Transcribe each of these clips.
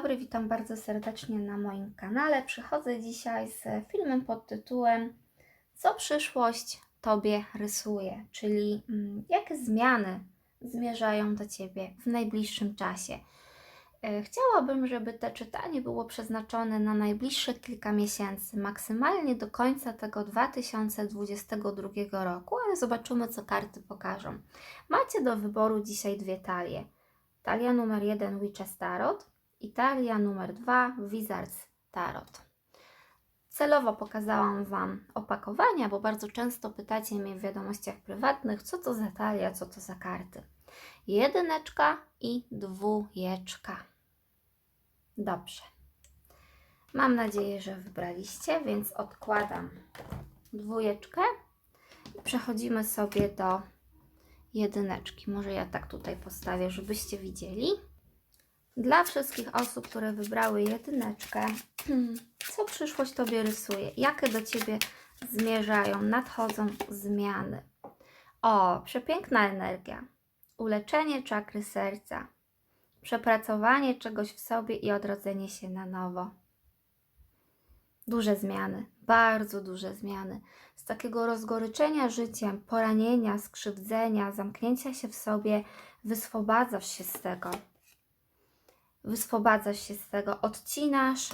dobry, witam bardzo serdecznie na moim kanale. Przychodzę dzisiaj z filmem pod tytułem Co przyszłość Tobie rysuje? Czyli mm, jakie zmiany zmierzają do Ciebie w najbliższym czasie. E, Chciałabym, żeby to czytanie było przeznaczone na najbliższe kilka miesięcy, maksymalnie do końca tego 2022 roku, ale zobaczymy, co karty pokażą. Macie do wyboru dzisiaj dwie talie. Talia numer 1 Witches Tarot i talia numer 2 Wizards Tarot. Celowo pokazałam Wam opakowania, bo bardzo często pytacie mnie w wiadomościach prywatnych, co to za talia, co to za karty. Jedyneczka i dwójeczka. Dobrze. Mam nadzieję, że wybraliście, więc odkładam dwójeczkę i przechodzimy sobie do jedyneczki. Może ja tak tutaj postawię, żebyście widzieli. Dla wszystkich osób, które wybrały jedyneczkę, co przyszłość Tobie rysuje? Jakie do Ciebie zmierzają, nadchodzą zmiany? O, przepiękna energia. Uleczenie czakry serca. Przepracowanie czegoś w sobie i odrodzenie się na nowo. Duże zmiany, bardzo duże zmiany. Z takiego rozgoryczenia życiem, poranienia, skrzywdzenia, zamknięcia się w sobie, wyswobadzasz się z tego. Wyswobadzasz się z tego, odcinasz.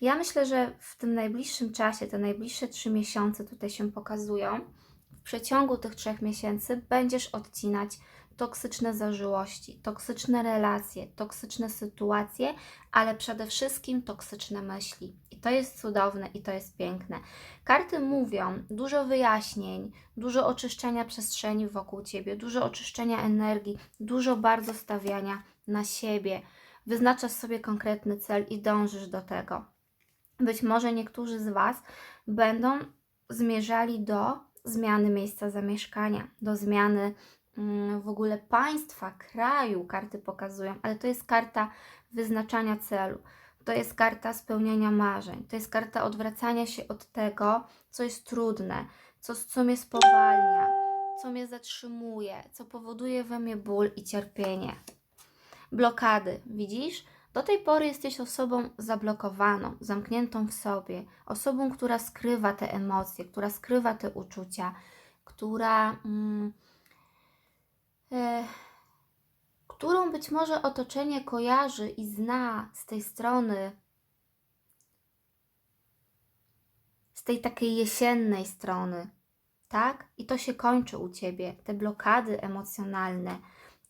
Ja myślę, że w tym najbliższym czasie, te najbliższe trzy miesiące tutaj się pokazują, w przeciągu tych trzech miesięcy będziesz odcinać toksyczne zażyłości, toksyczne relacje, toksyczne sytuacje, ale przede wszystkim toksyczne myśli. I to jest cudowne i to jest piękne. Karty mówią dużo wyjaśnień, dużo oczyszczania przestrzeni wokół ciebie, dużo oczyszczenia energii, dużo bardzo stawiania na siebie. Wyznaczasz sobie konkretny cel i dążysz do tego. Być może niektórzy z Was będą zmierzali do zmiany miejsca zamieszkania, do zmiany mm, w ogóle państwa, kraju, karty pokazują, ale to jest karta wyznaczania celu. To jest karta spełniania marzeń. To jest karta odwracania się od tego, co jest trudne, co, co mnie spowalnia, co mnie zatrzymuje, co powoduje we mnie ból i cierpienie. Blokady, widzisz? Do tej pory jesteś osobą zablokowaną, zamkniętą w sobie, osobą, która skrywa te emocje, która skrywa te uczucia, która. Mm, e, którą być może otoczenie kojarzy i zna z tej strony, z tej takiej jesiennej strony, tak? I to się kończy u ciebie, te blokady emocjonalne,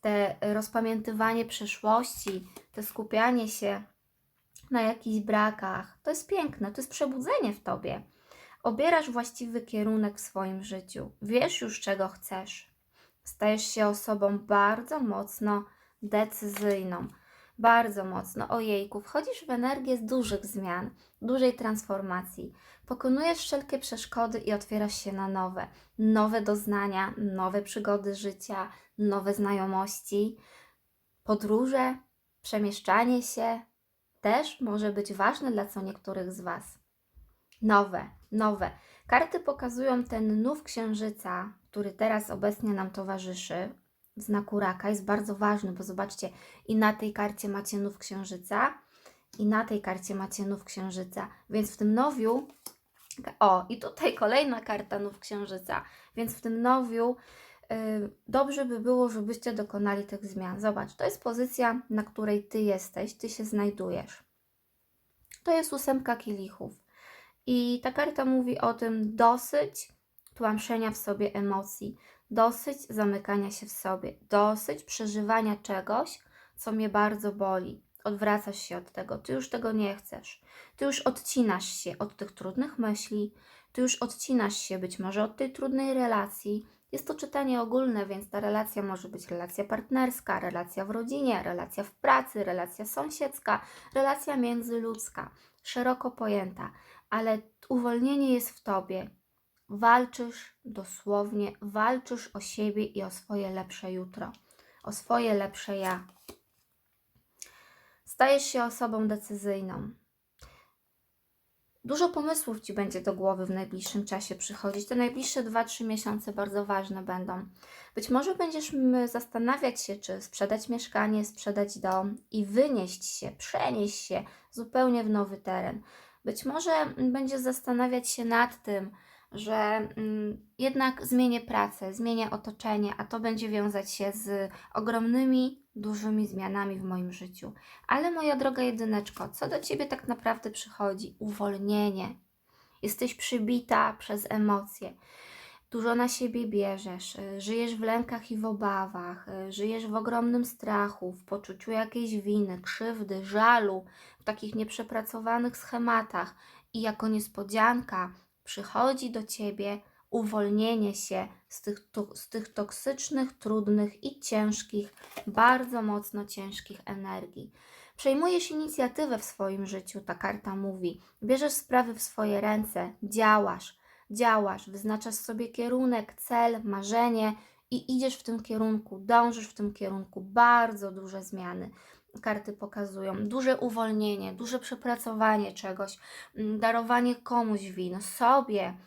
te rozpamiętywanie przeszłości, te skupianie się na jakichś brakach. To jest piękne, to jest przebudzenie w tobie. Obierasz właściwy kierunek w swoim życiu, wiesz już czego chcesz. Stajesz się osobą bardzo mocno decyzyjną, bardzo mocno. Ojejku, wchodzisz w energię dużych zmian, dużej transformacji. Pokonujesz wszelkie przeszkody i otwierasz się na nowe, nowe doznania, nowe przygody życia, nowe znajomości. Podróże, przemieszczanie się też może być ważne dla co niektórych z Was. Nowe, nowe. Karty pokazują ten nów księżyca, który teraz obecnie nam towarzyszy, w znaku raka, jest bardzo ważny, bo zobaczcie, i na tej karcie macie nów księżyca, i na tej karcie macie nów księżyca, więc w tym nowiu, o, i tutaj kolejna karta nów księżyca, więc w tym nowiu y, dobrze by było, żebyście dokonali tych zmian. Zobacz, to jest pozycja, na której Ty jesteś, Ty się znajdujesz. To jest ósemka kielichów. I ta karta mówi o tym dosyć tłamszenia w sobie emocji, dosyć zamykania się w sobie, dosyć przeżywania czegoś, co mnie bardzo boli. Odwracasz się od tego, ty już tego nie chcesz. Ty już odcinasz się od tych trudnych myśli, ty już odcinasz się być może od tej trudnej relacji. Jest to czytanie ogólne, więc ta relacja może być relacja partnerska, relacja w rodzinie, relacja w pracy, relacja sąsiedzka, relacja międzyludzka, szeroko pojęta, ale uwolnienie jest w tobie. Walczysz dosłownie, walczysz o siebie i o swoje lepsze jutro, o swoje lepsze ja. Stajesz się osobą decyzyjną. Dużo pomysłów Ci będzie do głowy w najbliższym czasie przychodzić. Te najbliższe 2-3 miesiące bardzo ważne będą. Być może będziesz zastanawiać się, czy sprzedać mieszkanie, sprzedać dom i wynieść się, przenieść się zupełnie w nowy teren. Być może będziesz zastanawiać się nad tym, że mm, jednak zmienię pracę, zmienię otoczenie, a to będzie wiązać się z ogromnymi, dużymi zmianami w moim życiu. Ale moja droga jedyneczko, co do ciebie tak naprawdę przychodzi? Uwolnienie. Jesteś przybita przez emocje. Dużo na siebie bierzesz, y, żyjesz w lękach i w obawach, y, żyjesz w ogromnym strachu, w poczuciu jakiejś winy, krzywdy, żalu, w takich nieprzepracowanych schematach i jako niespodzianka przychodzi do ciebie uwolnienie się z tych, z tych toksycznych, trudnych i ciężkich, bardzo mocno ciężkich energii. Przejmujesz inicjatywę w swoim życiu, ta karta mówi. Bierzesz sprawy w swoje ręce, działasz, działasz, wyznaczasz sobie kierunek, cel, marzenie i idziesz w tym kierunku, dążysz w tym kierunku. Bardzo duże zmiany karty pokazują. Duże uwolnienie, duże przepracowanie czegoś, mm, darowanie komuś win, sobie.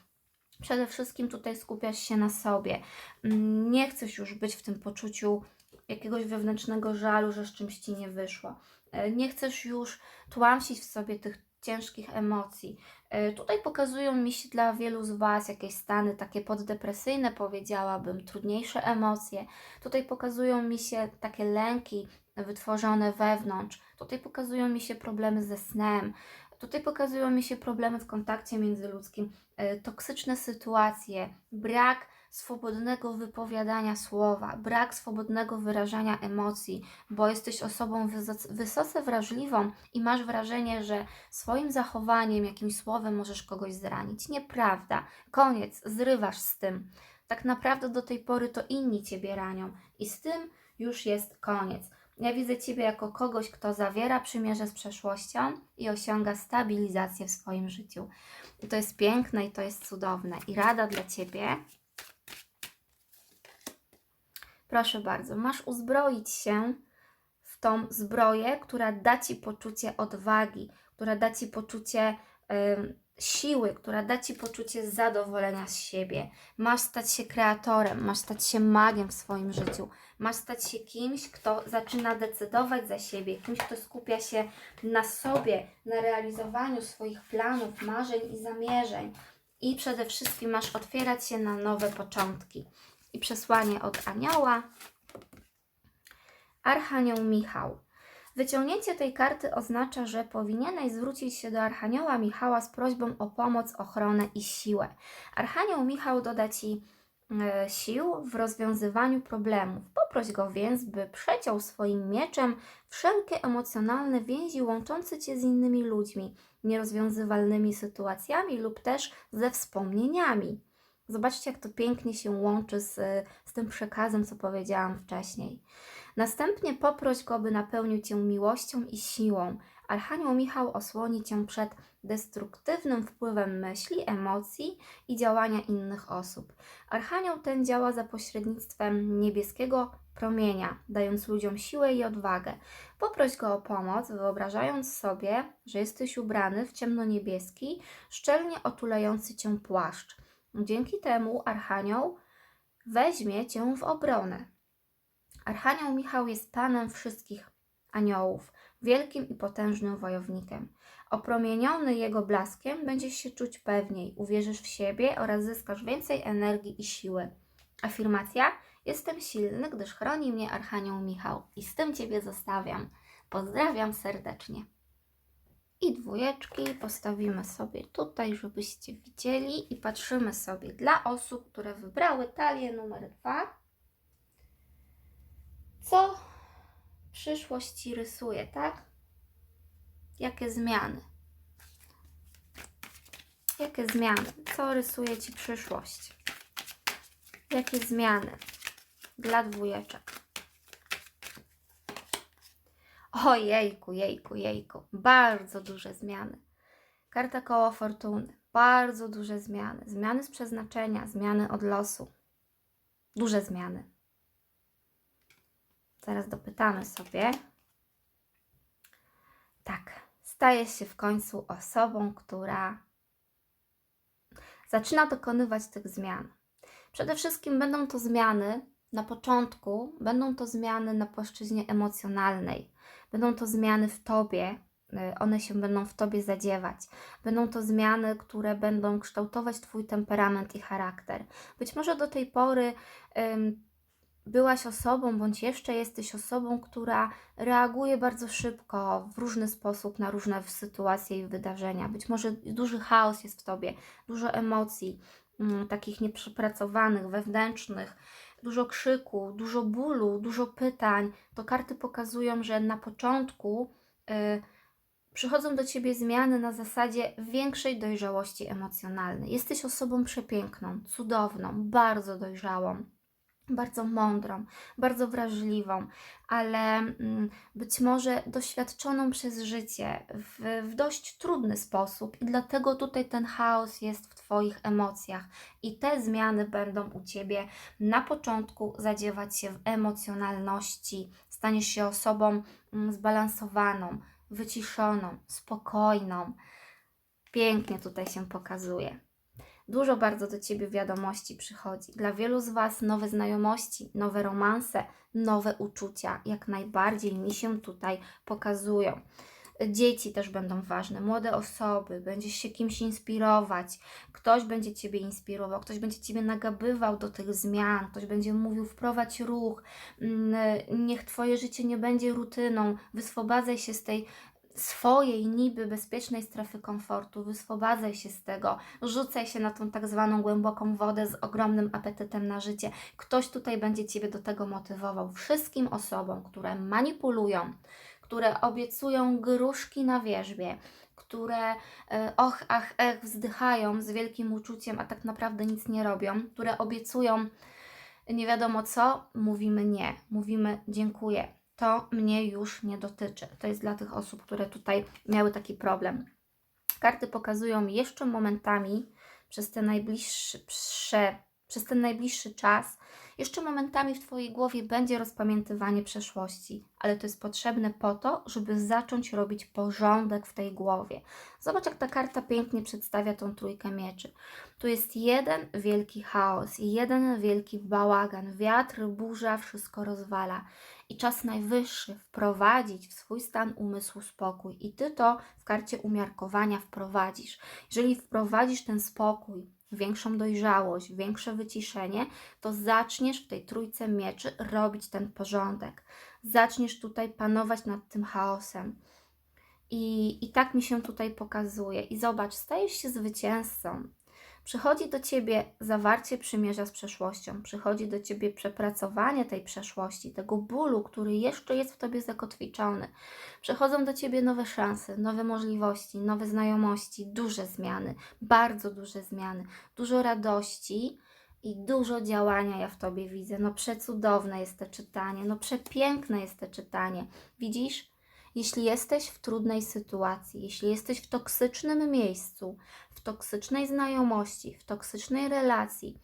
Przede wszystkim tutaj skupiasz się na sobie. Mm, Nie chcesz już być w tym poczuciu jakiegoś wewnętrznego żalu, że z czymś ci nie wyszło. E, Nie chcesz już tłamsić w sobie tych ciężkich emocji. E, Tutaj pokazują mi się dla wielu z Was jakieś stany takie poddepresyjne, powiedziałabym, trudniejsze emocje. Tutaj pokazują mi się takie lęki wytworzone wewnątrz. Tutaj pokazują mi się problemy ze snem. Tutaj pokazują mi się problemy w kontakcie międzyludzkim, e, toksyczne sytuacje, brak swobodnego wypowiadania słowa, brak swobodnego wyrażania emocji, bo jesteś osobą wysoce, wrażliwą i masz wrażenie, że swoim zachowaniem, jakimś słowem możesz kogoś zranić. Nieprawda. Koniec, zrywasz z tym. Tak naprawdę do tej pory to inni ciebie ranią i z tym już jest koniec. Ja widzę Ciebie jako kogoś, kto zawiera przymierze z przeszłością i osiąga stabilizację w swoim życiu. I to jest piękne i to jest cudowne. I rada dla Ciebie. Proszę bardzo, masz uzbroić się w tą zbroję, która da Ci poczucie odwagi, która da Ci poczucie ym, siły, która da Ci poczucie zadowolenia z siebie. Masz stać się kreatorem, masz stać się magiem w swoim życiu. Masz stać się kimś, kto zaczyna decydować za siebie, kimś, kto skupia się na sobie, na realizowaniu swoich planów, marzeń i zamierzeń. I przede wszystkim masz otwierać się na nowe początki. I przesłanie od anioła. Archanioł Michał. Wyciągnięcie tej karty oznacza, że powinieneś zwrócić się do Archanioła Michała z prośbą o pomoc, ochronę i siłę. Archanioł Michał doda Ci e, sił w rozwiązywaniu problemów. Poproś go więc, by przeciął swoim mieczem wszelkie emocjonalne więzi łączące Cię z innymi ludźmi, nierozwiązywalnymi sytuacjami lub też ze wspomnieniami. Zobaczcie, jak to pięknie się łączy z, z tym przekazem, co powiedziałam wcześniej. Następnie poproś go, by napełnił Cię miłością i siłą. Archanioł Michał osłoni Cię przed destruktywnym wpływem myśli, emocji i działania innych osób. Archanioł ten działa za pośrednictwem niebieskiego promienia, dając ludziom siłę i odwagę. Poproś go o pomoc, wyobrażając sobie, że jesteś ubrany w ciemno-niebieski, szczelnie otulający Cię płaszcz. Dzięki temu Archanioł weźmie Cię w obronę. Archanioł Michał jest panem wszystkich aniołów, wielkim i potężnym wojownikiem. Opromieniony jego blaskiem będziesz się czuć pewniej, uwierzysz w siebie oraz zyskasz więcej energii i siły. Afirmacja: Jestem silny, gdyż chroni mnie Archanioł Michał i z tym Ciebie zostawiam. Pozdrawiam serdecznie. I dwójeczki postawimy sobie tutaj, żebyście widzieli i patrzymy sobie dla osób, które wybrały talię numer dwa. Co przyszłość Ci rysuje, tak? Jakie zmiany? Jakie zmiany? Co rysuje Ci przyszłość? Jakie zmiany dla dwójeczek? Ojejku, jejku, jejku. Bardzo duże zmiany. Karta koło fortuny. Bardzo duże zmiany. Zmiany z przeznaczenia, zmiany od losu. Duże zmiany. Zaraz dopytamy sobie. Tak, stajesz się w końcu osobą, która zaczyna dokonywać tych zmian. Przede wszystkim będą to zmiany na początku, będą to zmiany na płaszczyźnie emocjonalnej, będą to zmiany w tobie, y, one się będą w tobie zadziewać. Będą to zmiany, które będą kształtować Twój temperament i charakter. Być może do tej pory ym, byłaś osobą, bądź jeszcze jesteś osobą, która reaguje bardzo szybko, w różny sposób na różne sytuacje i wydarzenia. Być może duży chaos jest w tobie, dużo emocji, ym, takich nieprzepracowanych, wewnętrznych, dużo krzyku, dużo bólu, dużo pytań. To karty pokazują, że na początku. Yy, przychodzą do ciebie zmiany na zasadzie większej dojrzałości emocjonalnej. Jesteś osobą przepiękną, cudowną, bardzo dojrzałą, bardzo mądrą, bardzo wrażliwą, ale mm, być może doświadczoną przez życie w, w dość trudny sposób, i dlatego tutaj ten chaos jest w Twoich emocjach. I te zmiany będą u ciebie na początku zadziewać się w emocjonalności. Staniesz się osobą mm, zbalansowaną, wyciszoną, spokojną. Pięknie tutaj się pokazuje. Dużo bardzo do Ciebie wiadomości przychodzi. Dla wielu z Was nowe znajomości, nowe romanse, nowe uczucia jak najbardziej mi się tutaj pokazują. Dzieci też będą ważne, młode osoby, będziesz się kimś inspirować, ktoś będzie Ciebie inspirował, ktoś będzie Ciebie nagabywał do tych zmian, ktoś będzie mówił wprowadź ruch, mm, niech Twoje życie nie będzie rutyną, wyswobadzaj się z tej swojej niby bezpiecznej strefy komfortu, wyswobadzaj się z tego, rzucaj się na tą tak zwaną głęboką wodę z ogromnym apetytem na życie. Ktoś tutaj będzie Ciebie do tego motywował. Wszystkim osobom, które manipulują, które obiecują gruszki na wierzbie, które e, och, ach, ech, wzdychają z wielkim uczuciem, a tak naprawdę nic nie robią, które obiecują nie wiadomo co, mówimy nie, mówimy dziękuję. To mnie już nie dotyczy. To jest dla tych osób, które tutaj miały taki problem. Karty pokazują jeszcze momentami przez te najbliższe, przez ten najbliższy czas, jeszcze momentami w Twojej głowie będzie rozpamiętywanie przeszłości, ale to jest potrzebne po to, żeby zacząć robić porządek w tej głowie. Zobacz, jak ta karta pięknie przedstawia tą trójkę mieczy. Tu jest jeden wielki chaos, jeden wielki bałagan, wiatr, burza, wszystko rozwala. I czas najwyższy wprowadzić w swój stan umysłu spokój. I Ty to w karcie umiarkowania wprowadzisz. Jeżeli wprowadzisz ten spokój, większą dojrzałość, większe wyciszenie, to zaczniesz w tej trójce mieczy robić ten porządek. Zaczniesz tutaj panować nad tym chaosem. I, I tak mi się tutaj pokazuje. I zobacz, stajesz się zwycięzcą. Przychodzi do ciebie zawarcie przymierza z przeszłością, przychodzi do ciebie przepracowanie tej przeszłości, tego bólu, który jeszcze jest w tobie zakotwiczony. Przychodzą do ciebie nowe szanse, nowe możliwości, nowe znajomości, duże zmiany, bardzo duże zmiany, dużo radości i dużo działania ja w tobie widzę. No przecudowne jest to czytanie, no przepiękne jest to czytanie. Widzisz? Jeśli jesteś w trudnej sytuacji, jeśli jesteś w toksycznym miejscu, w toksycznej znajomości, w toksycznej relacji,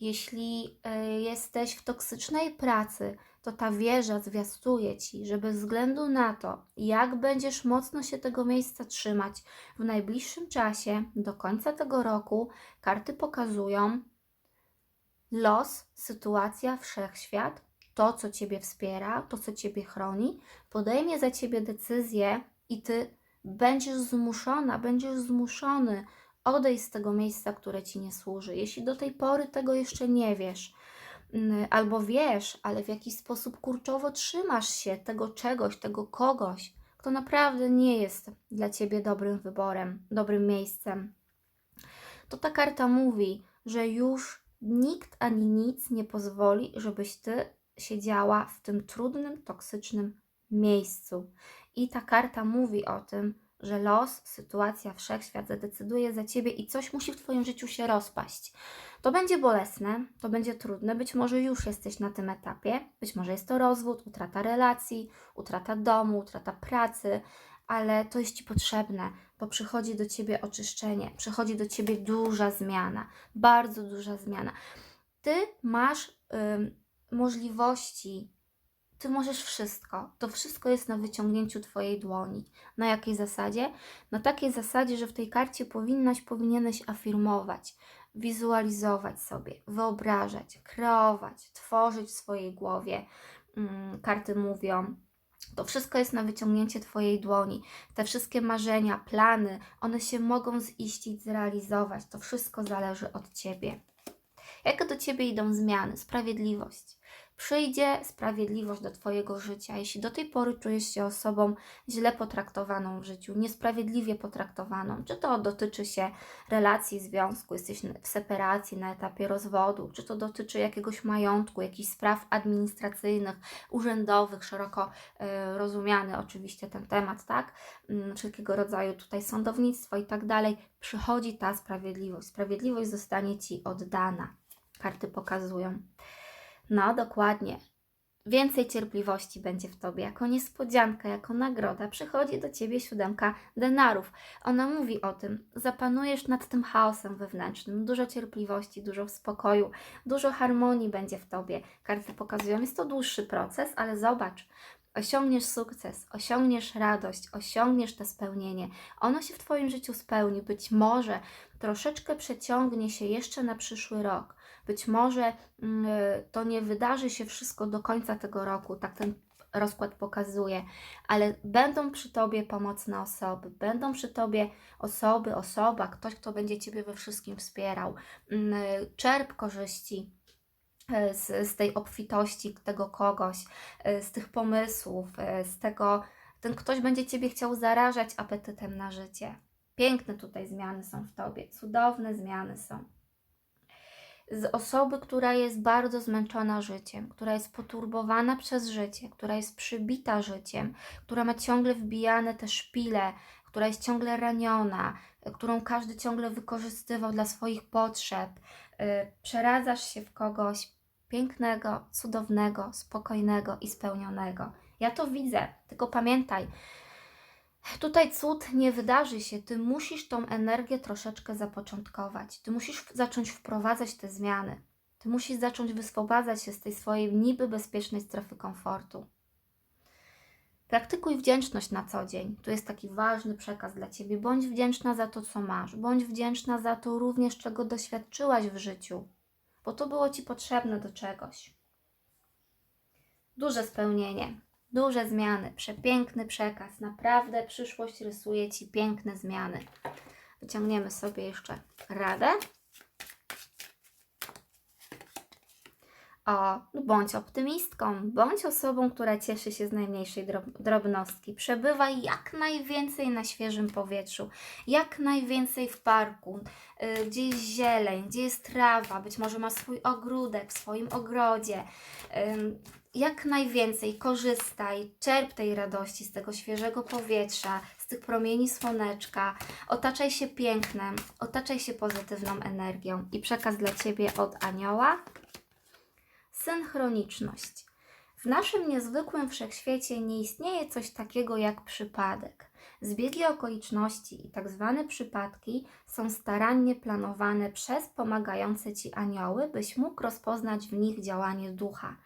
jeśli y, jesteś w toksycznej pracy, to ta wieża zwiastuje ci, że bez względu na to, jak będziesz mocno się tego miejsca trzymać, w najbliższym czasie, do końca tego roku, karty pokazują los, sytuacja, wszechświat to, co Ciebie wspiera, to, co Ciebie chroni, podejmie za Ciebie decyzję i Ty będziesz zmuszona, będziesz zmuszony odejść z tego miejsca, które Ci nie służy. Jeśli do tej pory tego jeszcze nie wiesz, mm, albo wiesz, ale w jakiś sposób kurczowo trzymasz się tego czegoś, tego kogoś, kto naprawdę nie jest dla Ciebie dobrym wyborem, dobrym miejscem, to ta karta mówi, że już nikt ani nic nie pozwoli, żebyś Ty siedziała w tym trudnym, toksycznym miejscu. I ta karta mówi o tym, że los, sytuacja, wszechświat zadecyduje za ciebie i coś musi w Twoim życiu się rozpaść. To będzie bolesne, to będzie trudne, być może już jesteś na tym etapie, być może jest to rozwód, utrata relacji, utrata domu, utrata pracy, ale to jest Ci potrzebne, bo przychodzi do Ciebie oczyszczenie, przychodzi do Ciebie duża zmiana, bardzo duża zmiana. Ty masz możliwości. Ty możesz wszystko. To wszystko jest na wyciągnięciu Twojej dłoni. Na jakiej zasadzie? Na takiej zasadzie, że w tej karcie powinnaś, powinieneś afirmować, wizualizować sobie, wyobrażać, kreować, tworzyć w swojej głowie. Mm, Karty mówią, to wszystko jest na wyciągnięcie Twojej dłoni. Te wszystkie marzenia, plany, one się mogą ziścić, zrealizować. To wszystko zależy od Ciebie. Jak do Ciebie idą zmiany? Sprawiedliwość. Przyjdzie sprawiedliwość do Twojego życia. Jeśli do tej pory czujesz się osobą źle potraktowaną w życiu, niesprawiedliwie potraktowaną, czy to dotyczy się relacji, związku, jesteś w separacji, na etapie rozwodu, czy to dotyczy jakiegoś majątku, jakichś spraw administracyjnych, urzędowych, szeroko y, rozumiany oczywiście ten temat, tak? Mm, Wszelkiego rodzaju tutaj sądownictwo i tak dalej, przychodzi ta sprawiedliwość. Sprawiedliwość zostanie Ci oddana. Karty pokazują. No, dokładnie. Więcej cierpliwości będzie w Tobie. Jako niespodzianka, jako nagroda przychodzi do Ciebie siódemka denarów. Ona mówi o tym, zapanujesz nad tym chaosem wewnętrznym. Dużo cierpliwości, dużo spokoju, dużo harmonii będzie w Tobie. Karty pokazują, jest to dłuższy proces, ale zobacz, osiągniesz sukces, osiągniesz radość, osiągniesz to spełnienie. Ono się w Twoim życiu spełni. Być może troszeczkę przeciągnie się jeszcze na przyszły rok. Być może mm, to nie wydarzy się wszystko do końca tego roku, tak ten rozkład pokazuje, ale będą przy Tobie pomocne osoby, będą przy Tobie osoby, osoba, ktoś, kto będzie Ciebie we wszystkim wspierał. Mm, Czerp korzyści e, z, z tej obfitości tego kogoś, e, z tych pomysłów, e, z tego, ten ktoś będzie Ciebie chciał zarażać apetytem na życie. Piękne tutaj zmiany są w Tobie, cudowne zmiany są z osoby, która jest bardzo zmęczona życiem, która jest poturbowana przez życie, która jest przybita życiem, która ma ciągle wbijane te szpile, która jest ciągle raniona, którą każdy ciągle wykorzystywał dla swoich potrzeb. Yy, Przeradzasz się w kogoś pięknego, cudownego, spokojnego i spełnionego. Ja to widzę, tylko pamiętaj, Tutaj cud nie wydarzy się, ty musisz tą energię troszeczkę zapoczątkować. Ty musisz zacząć wprowadzać te zmiany. Ty musisz zacząć wyswobadzać się z tej swojej niby bezpiecznej strefy komfortu. Praktykuj wdzięczność na co dzień. Tu jest taki ważny przekaz dla ciebie. Bądź wdzięczna za to, co masz. Bądź wdzięczna za to również, czego doświadczyłaś w życiu, bo to było ci potrzebne do czegoś. Duże spełnienie. Duże zmiany, przepiękny przekaz. Naprawdę przyszłość rysuje Ci piękne zmiany. Wyciągniemy sobie jeszcze radę. O, bądź optymistką, bądź osobą, która cieszy się z najmniejszej drob- drobnostki. Przebywaj jak najwięcej na świeżym powietrzu, jak najwięcej w parku, y, gdzie jest zieleń, gdzie jest trawa, być może ma swój ogródek w swoim ogrodzie. Jak najwięcej korzystaj, czerp tej radości z tego świeżego powietrza, z tych promieni słoneczka. Otaczaj się pięknem, otaczaj się pozytywną energią. I przekaz dla Ciebie od anioła. Synchroniczność. W naszym niezwykłym wszechświecie nie istnieje coś takiego jak przypadek. Zbiegi okoliczności i tak zwane przypadki są starannie planowane przez pomagające Ci anioły, byś mógł rozpoznać w nich działanie ducha.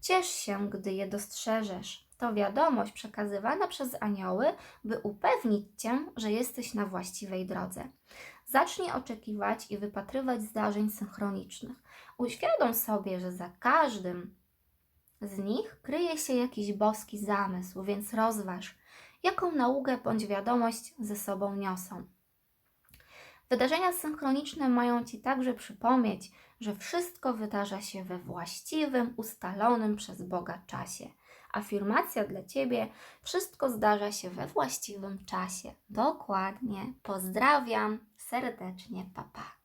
Ciesz się, gdy je dostrzeżesz. To wiadomość przekazywana przez anioły, by upewnić Cię, że jesteś na właściwej drodze. Zacznij oczekiwać i wypatrywać zdarzeń synchronicznych. Uświadom sobie, że za każdym z nich kryje się jakiś boski zamysł, więc rozważ, jaką naukę bądź wiadomość ze sobą niosą. Wydarzenia synchroniczne mają Ci także przypomnieć, że wszystko wydarza się we właściwym, ustalonym przez Boga czasie. Afirmacja dla Ciebie: wszystko zdarza się we właściwym czasie. Dokładnie. Pozdrawiam serdecznie, papa.